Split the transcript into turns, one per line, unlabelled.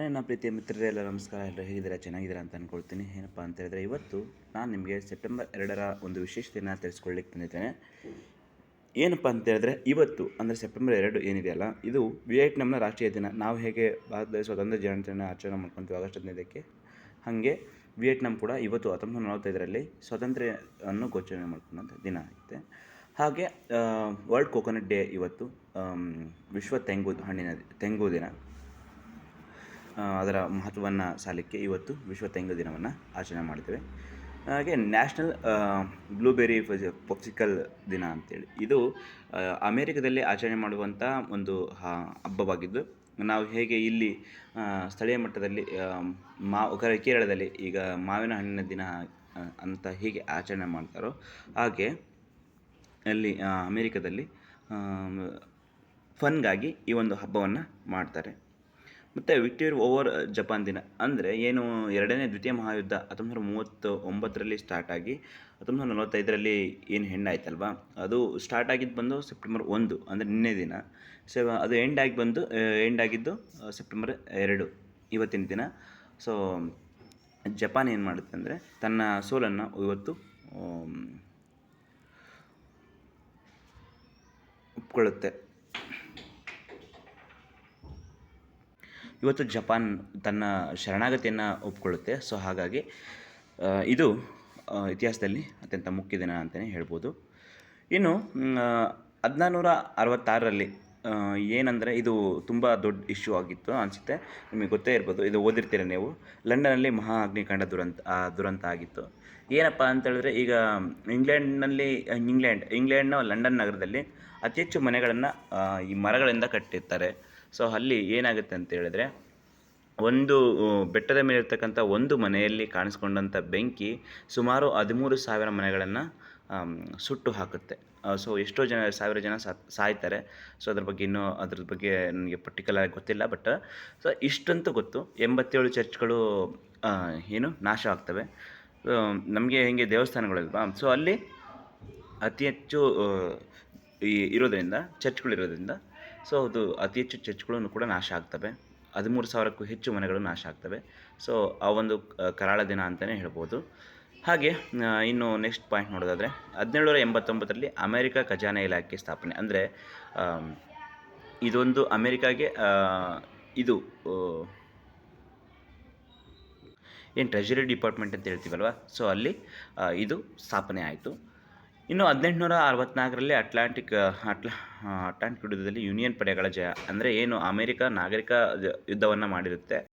ನನ್ನ ಪ್ರೀತಿಯ ಮಿತ್ರರೆಲ್ಲ ನಮಸ್ಕಾರ, ಎಲ್ಲರೂ ಹೇಗಿದ್ದೀರಾ? ಚೆನ್ನಾಗಿದ್ದೀರಾ ಅಂತ ಅಂದ್ಕೊಳ್ತೀನಿ ಏನಪ್ಪ ಅಂತ ಹೇಳಿದ್ರೆ, ಇವತ್ತು ನಾನು ನಿಮಗೆ ಸೆಪ್ಟೆಂಬರ್ ಎರಡರ ಒಂದು ವಿಶೇಷತೆಯನ್ನು ತಿಳಿಸ್ಕೊಳ್ಳಿಕ್ಕೆ ಬಂದಿದ್ದೇನೆ. ಏನಪ್ಪ ಅಂತ ಹೇಳಿದ್ರೆ, ಇವತ್ತು, ಅಂದರೆ ಸೆಪ್ಟೆಂಬರ್ ಎರಡು ಏನಿದೆಯಲ್ಲ, ಇದು ವಿಯೆಟ್ನಾಂನ ರಾಷ್ಟ್ರೀಯ ದಿನ. ನಾವು ಹೇಗೆ ಭಾರತದ ಸ್ವತಂತ್ರ ಜಯಂತಿಯನ್ನು ಆಚರಣೆ ಮಾಡ್ಕೊತೀವಿ ಆಗಸ್ಟ್ ಹದಿನೈದಕ್ಕೆ? ಹಾಗೆ ವಿಯೆಟ್ನಾಂ ಕೂಡ ಇವತ್ತು ಹತ್ತೊಂಬತ್ತು ನಲವತ್ತೈದರಲ್ಲಿ ಸ್ವಾತಂತ್ರ್ಯವನ್ನು ಘೋಷಣೆ ಮಾಡ್ಕೊಂಡಂಥ ದಿನ ಆಗುತ್ತೆ ಹಾಗೆ ವರ್ಲ್ಡ್ ಕೋಕೋನಟ್ ಡೇ ಇವತ್ತು ವಿಶ್ವ ತೆಂಗು ಹಣ್ಣಿನ, ತೆಂಗು ದಿನ. ಅದರ ಮಹತ್ವವನ್ನು ಸಾಲಿಕ್ಕೆ ಇವತ್ತು ವಿಶ್ವ ತೆಂಗು ದಿನವನ್ನು ಆಚರಣೆ ಮಾಡ್ತೇವೆ. ಹಾಗೆ ನ್ಯಾಷನಲ್ ಬ್ಲೂಬೆರಿ ಪೊಪ್ಸಿಕಲ್ ದಿನ ಅಂತೇಳಿ. ಇದು ಅಮೇರಿಕದಲ್ಲಿ ಆಚರಣೆ ಮಾಡುವಂಥ ಒಂದು ಹಬ್ಬವಾಗಿದ್ದು, ನಾವು ಹೇಗೆ ಇಲ್ಲಿ ಸ್ಥಳೀಯ ಮಟ್ಟದಲ್ಲಿ ಮಾವು ಕೇರಳದಲ್ಲಿ ಈಗ ಮಾವಿನ ಹಣ್ಣಿನ ದಿನ ಅಂತ ಹೀಗೆ ಆಚರಣೆ ಮಾಡ್ತಾರೋ ಹಾಗೆ ಅಲ್ಲಿ ಅಮೇರಿಕದಲ್ಲಿ ಫನ್ಗಾಗಿ ಈ ಒಂದು ಹಬ್ಬವನ್ನು ಮಾಡ್ತಾರೆ. ಮತ್ತು ವಿಕ್ಟೋರಿ ಓವರ್ ಜಪಾನ್ ದಿನ. ಅಂದರೆ ಏನು ಎರಡನೇ ದ್ವಿತೀಯ ಮಹಾಯುದ್ಧ ಹತ್ತೊಂಬತ್ತು ನೂರ ಮೂವತ್ತು ಒಂಬತ್ತರಲ್ಲಿ ಸ್ಟಾರ್ಟ್ ಆಗಿ ಹತ್ತೊಂಬತ್ತು ನೂರ ನಲವತ್ತೈದರಲ್ಲಿ ಏನು ಹೆಣ್ಣಾಯ್ತಲ್ವ ಅದು ಸ್ಟಾರ್ಟ್ ಆಗಿದ್ದು ಬಂದು ಸೆಪ್ಟೆಂಬರ್ ಒಂದು, ಅಂದರೆ ನಿನ್ನೆ ದಿನ. ಸೊ ಅದು ಎಂಡ್ ಆಗಿ ಬಂದು ಎಂಡ್ ಆಗಿದ್ದು ಸೆಪ್ಟೆಂಬರ್ ಎರಡು, ಇವತ್ತಿನ ದಿನ. ಸೊ ಜಪಾನ್ ಏನು ಮಾಡುತ್ತೆ ಅಂದರೆ ತನ್ನ ಸೋಲನ್ನು ಇವತ್ತು ಒಪ್ಕೊಳ್ಳುತ್ತೆ. ಇವತ್ತು ಜಪಾನ್ ತನ್ನ ಶರಣಾಗತಿಯನ್ನು ಒಪ್ಪಿಕೊಳ್ಳುತ್ತೆ ಸೊ ಹಾಗಾಗಿ ಇದು ಇತಿಹಾಸದಲ್ಲಿ ಅತ್ಯಂತ ಮುಖ್ಯ ದಿನ ಅಂತಲೇ ಹೇಳ್ಬೋದು. ಇನ್ನು ಹದಿನಾರುನೂರ ಅರವತ್ತಾರರಲ್ಲಿ ಏನಂದರೆ ಇದು ತುಂಬ ದೊಡ್ಡ ಇಶ್ಯೂ ಆಗಿತ್ತು ಅನಿಸುತ್ತೆ. ನಿಮಗೆ ಗೊತ್ತೇ ಇರ್ಬೋದು, ಇದು ಓದಿರ್ತೀರ ನೀವು. ಲಂಡನಲ್ಲಿ ಮಹಾ ಅಗ್ನಿಕಾಂಡ ದುರಂತ ದುರಂತ ಆಗಿತ್ತು. ಏನಪ್ಪ ಅಂತ ಹೇಳಿದ್ರೆ ಈಗ ಇಂಗ್ಲೆಂಡ್ನಲ್ಲಿ ಇಂಗ್ಲೆಂಡ್, ಇಂಗ್ಲೆಂಡ್ನ ಲಂಡನ್ ನಗರದಲ್ಲಿ ಅತಿ ಹೆಚ್ಚು ಮನೆಗಳನ್ನು ಈ ಮರಗಳಿಂದ ಕಟ್ಟಿರ್ತಾರೆ. ಸೊ ಅಲ್ಲಿ ಏನಾಗುತ್ತೆ ಅಂತ ಹೇಳಿದ್ರೆ, ಒಂದು ಬೆಟ್ಟದ ಮೇಲೆ ಇರ್ತಕ್ಕಂಥ ಒಂದು ಮನೆಯಲ್ಲಿ ಕಾಣಿಸ್ಕೊಂಡಂಥ ಬೆಂಕಿ ಸುಮಾರು ಹದಿಮೂರು ಸಾವಿರ ಮನೆಗಳನ್ನು ಸುಟ್ಟು ಹಾಕುತ್ತೆ. ಸೊ ಎಷ್ಟೋ ಜನ, ಸಾವಿರ ಜನ ಸಾಯ್ತಾರೆ. ಸೊ ಅದ್ರ ಬಗ್ಗೆ ಇನ್ನೂ ಅದ್ರ ಬಗ್ಗೆ ನನಗೆ ಪರ್ಟಿಕ್ಯುಲರ್ ಆಗಿ ಗೊತ್ತಿಲ್ಲ ಬಟ್ ಸೊ ಇಷ್ಟಂತೂ ಗೊತ್ತು. ಎಂಬತ್ತೇಳು ಚರ್ಚ್ಗಳು ಏನು, ನಾಶ ಆಗ್ತವೆ. ನಮಗೆ ಹೆಂಗೆ ದೇವಸ್ಥಾನಗಳಲ್ವಾ? ಸೊ ಅಲ್ಲಿ ಅತಿ ಹೆಚ್ಚು ಈ ಇರೋದರಿಂದ, ಚರ್ಚ್ಗಳಿರೋದ್ರಿಂದ ಸೊ ಅದು ಅತಿ ಹೆಚ್ಚು ಚರ್ಚ್ಗಳನ್ನು ಕೂಡ ನಾಶ ಆಗ್ತವೆ. ಹದಿಮೂರು ಸಾವಿರಕ್ಕೂ ಹೆಚ್ಚು ಮನೆಗಳು ನಾಶ ಆಗ್ತವೆ. ಸೊ ಆ ಒಂದು ಕರಾಳ ದಿನ ಅಂತಲೇ ಹೇಳ್ಬೋದು. ಹಾಗೆ ಇನ್ನು ನೆಕ್ಸ್ಟ್ ಪಾಯಿಂಟ್ ನೋಡೋದಾದರೆ, ಹದಿನೇಳುನೂರ ಎಂಬತ್ತೊಂಬತ್ತರಲ್ಲಿ ಅಮೆರಿಕ ಖಜಾನೆ ಇಲಾಖೆ ಸ್ಥಾಪನೆ. ಅಂದರೆ ಇದೊಂದು ಅಮೆರಿಕಾಗೆ ಇದು ಏನು ಟ್ರೆಜರಿ ಡಿಪಾರ್ಟ್ಮೆಂಟ್ ಅಂತ ಹೇಳ್ತೀವಲ್ವ? ಸೊ ಅಲ್ಲಿ ಇದು ಸ್ಥಾಪನೆ ಆಯಿತು. ಇನ್ನು ಹದಿನೆಂಟುನೂರ ಅರವತ್ತ್ನಾಲ್ಕರಲ್ಲಿ ಅಟ್ಲಾಂಟಿಕ್, ಅಟ್ಲಾ, ಅಟ್ಲಾಂಟಿಕ್ ಯುದ್ಧದಲ್ಲಿ ಯೂನಿಯನ್ ಪಡೆಗಳ ಜಯ, ಅಂದರೆ ಏನು ಅಮೇರಿಕ ನಾಗರಿಕ ಯುದ್ಧವನ್ನು ಮಾಡಿರುತ್ತೆ.